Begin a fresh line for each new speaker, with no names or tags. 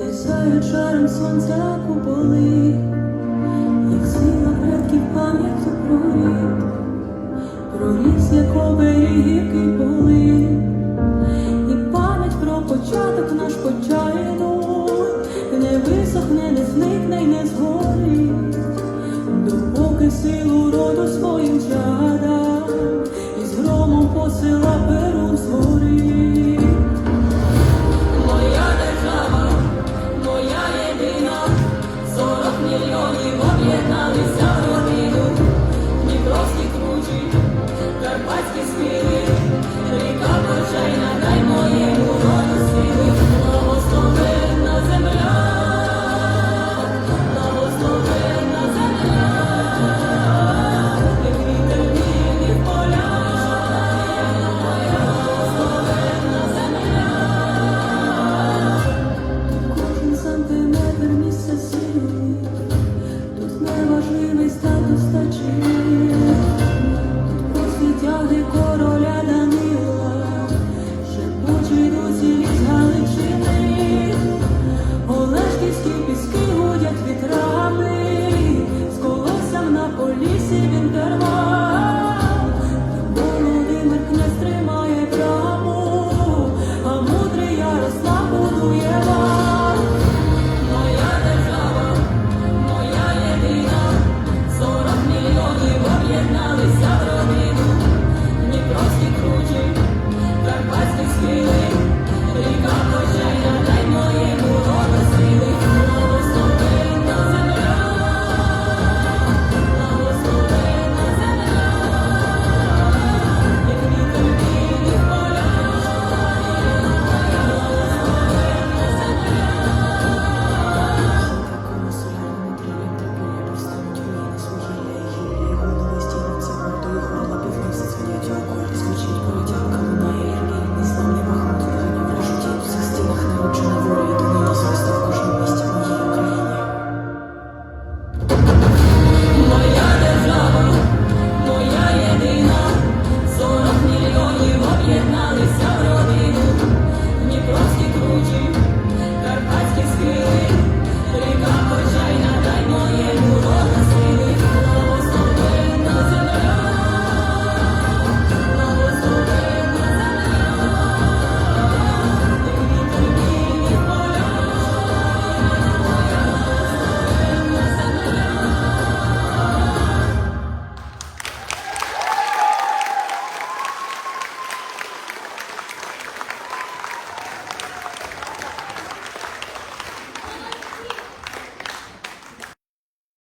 де сяють сонця куполи, як сила пам'ять проріг, проріс, як берегів були, і пам'ять про початок наш почайно, не висохне, не зникне й не згорить, допоки силу роду своїм час.